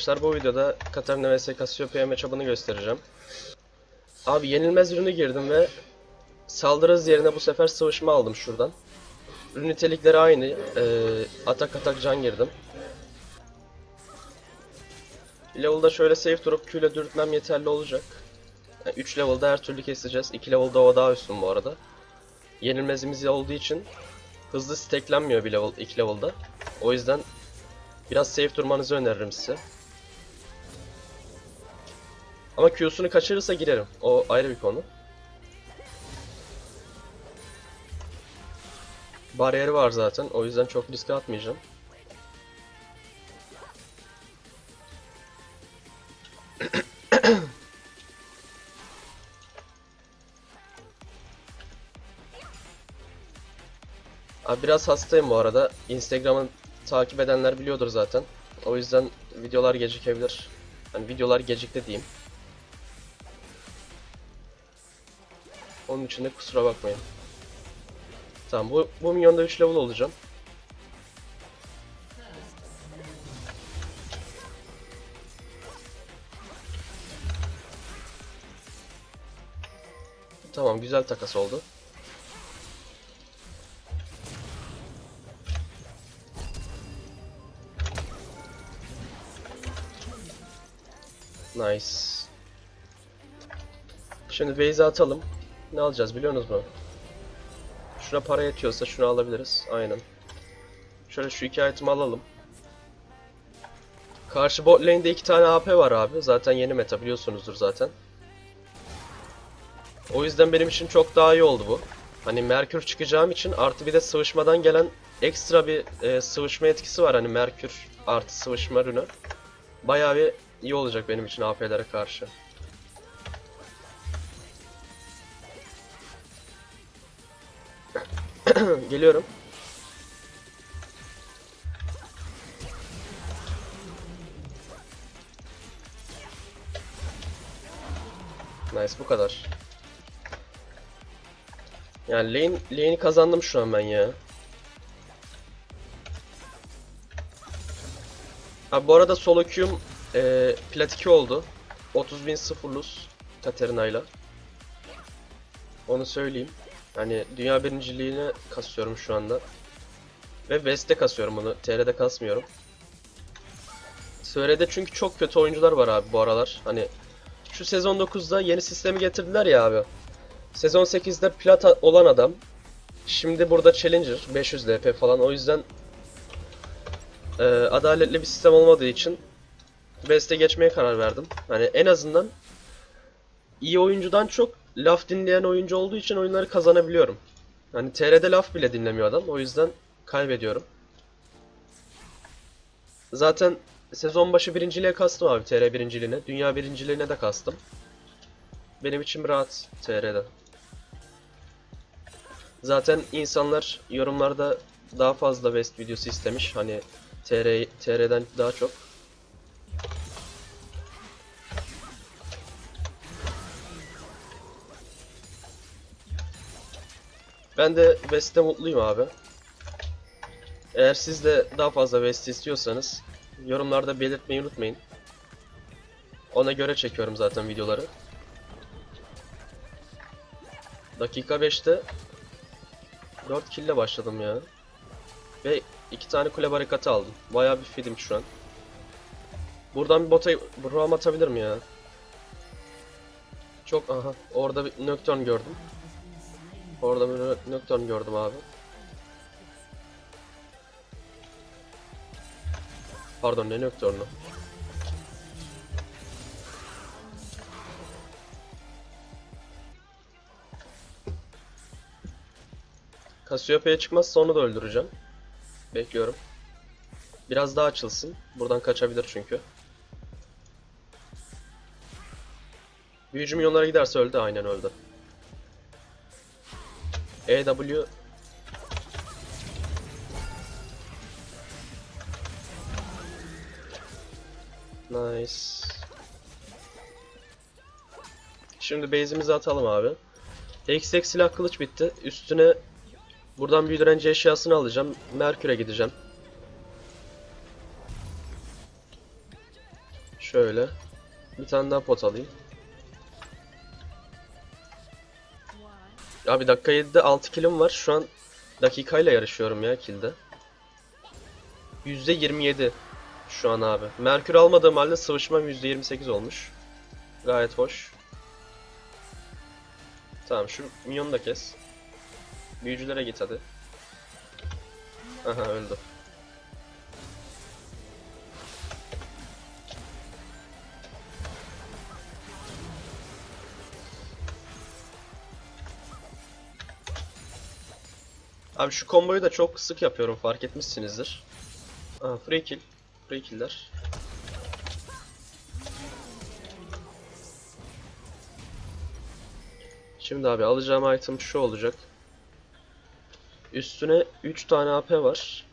Arkadaşlar. Bu videoda Katarina vs Cassiopeia matchup'ını göstereceğim. Abi yenilmez ürünü girdim ve saldırı yerine bu sefer sıvışma aldım şuradan. Ürün nitelikleri aynı. Ee, atak atak can girdim. Level'da şöyle safe durup Q ile dürtmem yeterli olacak. 3 level'da her türlü keseceğiz. 2 level'da o daha üstün bu arada. Yenilmezimiz olduğu için hızlı stacklenmiyor bir level 2 level'da. O yüzden Biraz safe durmanızı öneririm size. Ama Q'sunu kaçırırsa girerim. O ayrı bir konu. Bariyeri var zaten. O yüzden çok riske atmayacağım. Abi biraz hastayım bu arada. Instagram'ın takip edenler biliyordur zaten. O yüzden videolar gecikebilir. Hani videolar gecikti diyeyim. İçin kusura bakmayın. Tamam bu, bu milyonda 3 level olacağım. Tamam güzel takas oldu. Nice. Şimdi base'e atalım. Ne alacağız biliyorsunuz mu? Şuna para yetiyorsa şunu alabiliriz. Aynen. Şöyle şu iki item alalım. Karşı bot lane'de iki tane AP var abi. Zaten yeni meta biliyorsunuzdur zaten. O yüzden benim için çok daha iyi oldu bu. Hani Merkür çıkacağım için artı bir de sıvışmadan gelen ekstra bir e, sıvışma etkisi var. Hani Merkür artı sıvışma ürünü. Bayağı bir iyi olacak benim için AP'lere karşı. Geliyorum. Nice bu kadar. Yani lane, lane'i kazandım şu an ben ya. Abi bu arada solo queue'm e, plat 2 oldu. 30.000 sıfırlus Katarina'yla. Onu söyleyeyim. Hani dünya birinciliğine kasıyorum şu anda. Ve West'te kasıyorum bunu. TR'de kasmıyorum. SR'de çünkü çok kötü oyuncular var abi bu aralar. Hani şu sezon 9'da yeni sistemi getirdiler ya abi. Sezon 8'de plat olan adam. Şimdi burada Challenger 500 LP falan. O yüzden e, adaletli bir sistem olmadığı için Best'e geçmeye karar verdim. Hani en azından iyi oyuncudan çok laf dinleyen oyuncu olduğu için oyunları kazanabiliyorum. Hani TR'de laf bile dinlemiyor adam. O yüzden kaybediyorum. Zaten sezon başı birinciliğe kastım abi TR birinciliğine. Dünya birinciliğine de kastım. Benim için rahat TR'de. Zaten insanlar yorumlarda daha fazla West videosu istemiş. Hani TR, TR'den daha çok. Ben de West'te mutluyum abi. Eğer siz de daha fazla West istiyorsanız yorumlarda belirtmeyi unutmayın. Ona göre çekiyorum zaten videoları. Dakika 5'te 4 kill başladım ya. Ve 2 tane kule barikatı aldım. Bayağı bir feedim şu an. Buradan bir bota roam atabilirim ya. Çok aha orada bir Nocturne gördüm. Orada bir Nocturne gördüm abi. Pardon ne Nocturne'u? Cassiopeia'ya çıkmazsa onu da öldüreceğim. Bekliyorum. Biraz daha açılsın. Buradan kaçabilir çünkü. Büyücü milyonlara giderse öldü. Aynen öldü. EW Nice. Şimdi base'imizi atalım abi. XX silah kılıç bitti. Üstüne buradan bir direnci eşyasını alacağım. Merkür'e gideceğim. Şöyle. Bir tane daha pot alayım. Abi dakika 7'de 6 kilim var. Şu an dakikayla yarışıyorum ya kilde. %27 şu an abi. Merkür almadığım halde sıvışmam %28 olmuş. Gayet hoş. Tamam şu minyonu da kes. Büyücülere git hadi. Aha öldü. Abi şu komboyu da çok sık yapıyorum fark etmişsinizdir. Aha free kill. Free killer. Şimdi abi alacağım item şu olacak. Üstüne 3 tane AP var.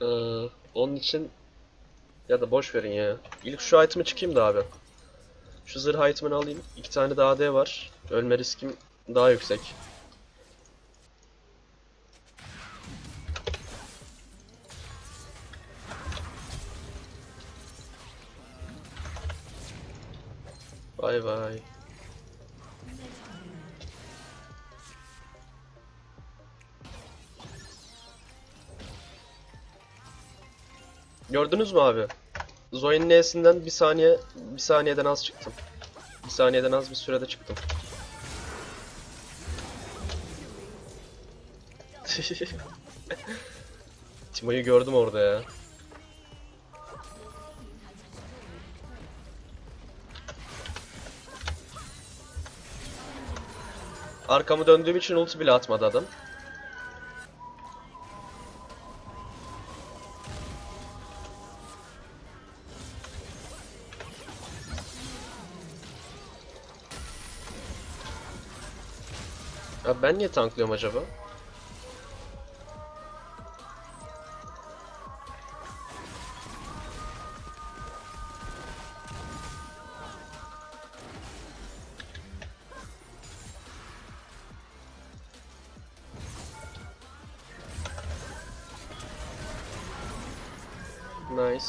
Ee, onun için ya da boş verin ya. İlk şu item'ı çıkayım da abi. Şu zırh item'ını alayım. 2 tane de AD var. Ölme riskim daha yüksek. Vay vay. Gördünüz mü abi? Zoe'nin N'sinden bir saniye, bir saniyeden az çıktım. Bir saniyeden az bir sürede çıktım. Timo'yu gördüm orada ya. Arkamı döndüğüm için ulti bile atmadı adam. Ya ben niye tanklıyorum acaba? Nice.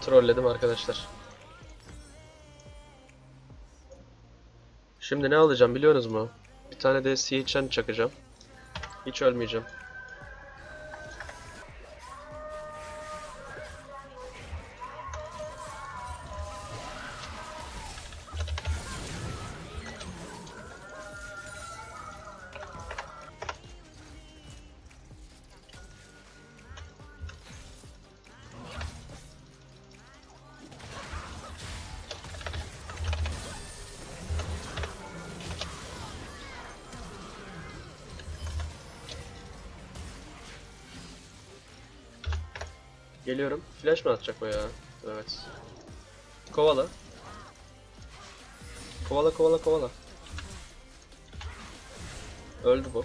Trolledim arkadaşlar. Şimdi ne alacağım biliyorsunuz mu? Bir tane de CHN çakacağım. Hiç ölmeyeceğim. Geliyorum. Flash mı atacak o ya? Evet. Kovala. Kovala kovala kovala. Öldü bu.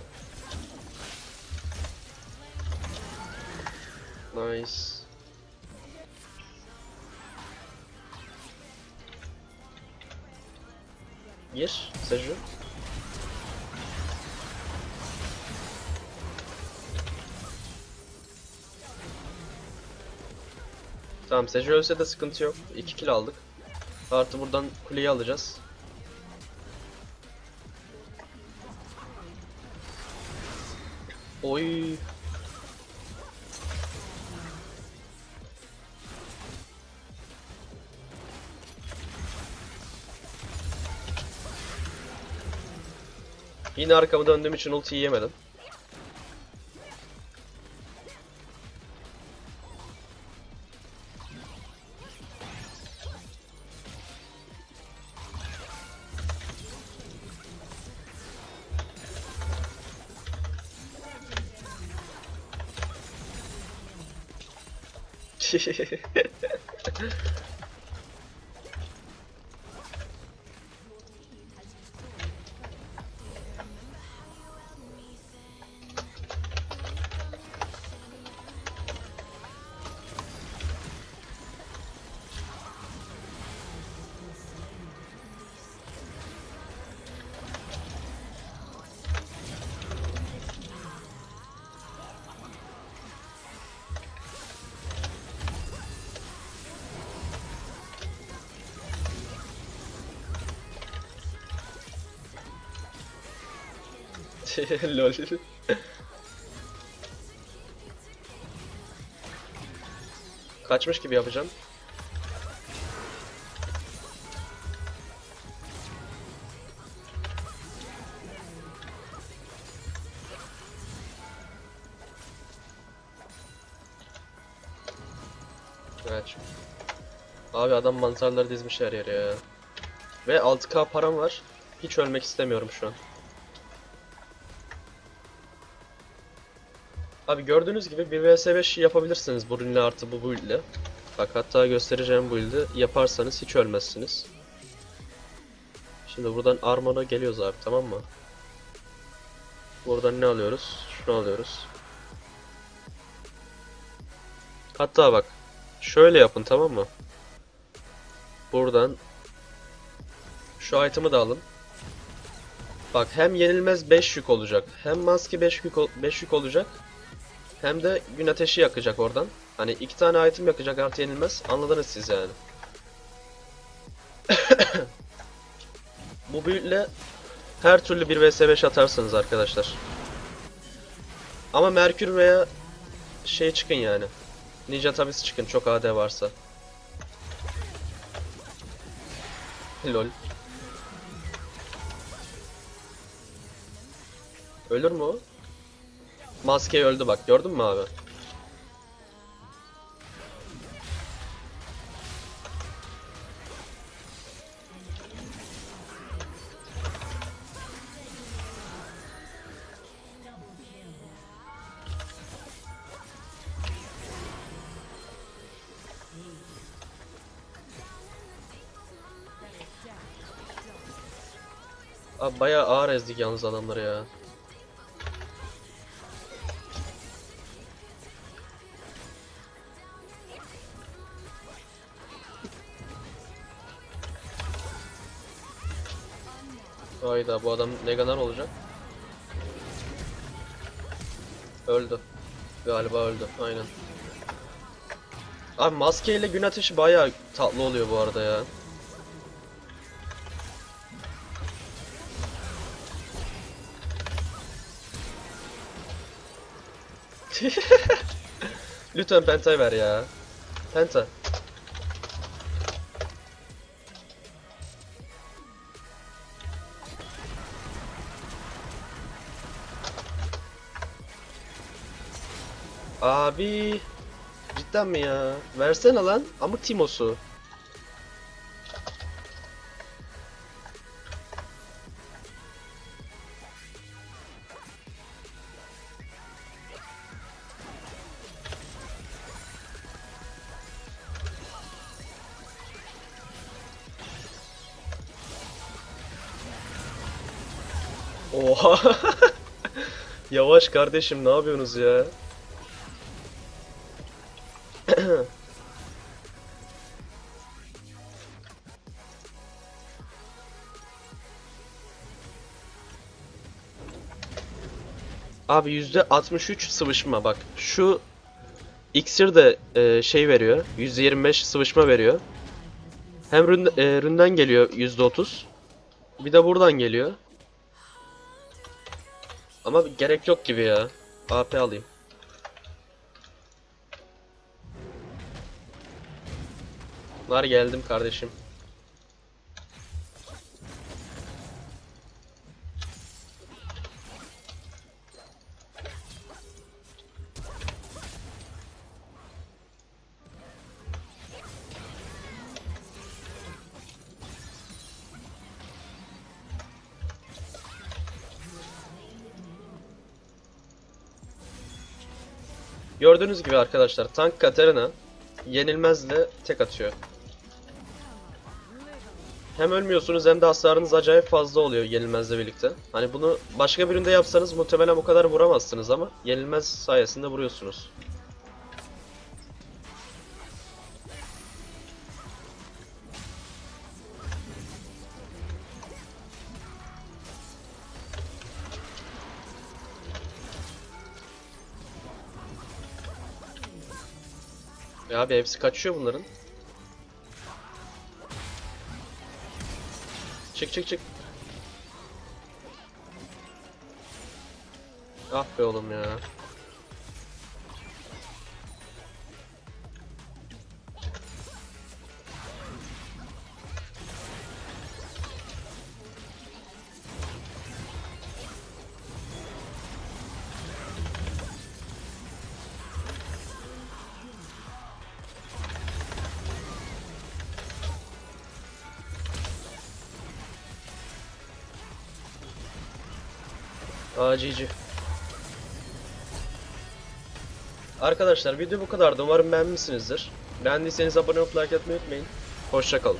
Nice. Gir, Seju. Tamam Seju ölse de sıkıntı yok. 2 kill aldık. Artı buradan kuleyi alacağız. Oy. Yine arkamı döndüğüm için ulti yiyemedim. Hehehehe Lol. Kaçmış gibi yapacağım. Evet. Abi adam mantarları dizmiş her yere ya. Ve 6k param var. Hiç ölmek istemiyorum şu an. Abi gördüğünüz gibi bir vs 5 yapabilirsiniz bu ürünle artı bu build'le. Bak hatta göstereceğim build'i yaparsanız hiç ölmezsiniz. Şimdi buradan Armon'a geliyoruz abi tamam mı? Buradan ne alıyoruz? Şunu alıyoruz. Hatta bak şöyle yapın tamam mı? Buradan şu item'ı da alın. Bak hem yenilmez 5 yük olacak. Hem maske 5 yük, 5 yük olacak. Hem de gün ateşi yakacak oradan. Hani iki tane item yakacak artı yenilmez. Anladınız siz yani. Bu build'le her türlü bir vs 5 atarsınız arkadaşlar. Ama Merkür veya şey çıkın yani. Ninja tabisi çıkın çok AD varsa. Lol. Ölür mü o? Maske öldü bak gördün mü abi? Abi bayağı ağır ezdik yalnız adamları ya. Hayda bu adam ne kadar olacak? Öldü. Galiba öldü. Aynen. Abi maskeyle gün ateşi bayağı tatlı oluyor bu arada ya. Lütfen pentayı ver ya. Penta. Abi cidden mi ya? Versene lan. Amık Timos'u. Oha. Yavaş kardeşim ne yapıyorsunuz ya? Abi %63 sıvışma bak. Şu iksir de e, şey veriyor. %25 sıvışma veriyor. Hem rün, e, ründen geliyor %30. Bir de buradan geliyor. Ama gerek yok gibi ya. AP alayım. Var geldim kardeşim. Gördüğünüz gibi arkadaşlar tank Katarina yenilmezle tek atıyor. Hem ölmüyorsunuz hem de hasarınız acayip fazla oluyor yenilmezle birlikte. Hani bunu başka birinde yapsanız muhtemelen bu kadar vuramazsınız ama yenilmez sayesinde vuruyorsunuz. Ya abi hepsi kaçıyor bunların. Çık çık çık. Ah be oğlum ya. GG. Arkadaşlar video bu kadardı. Umarım beğenmişsinizdir. Beğendiyseniz abone olup like atmayı unutmayın. Hoşçakalın.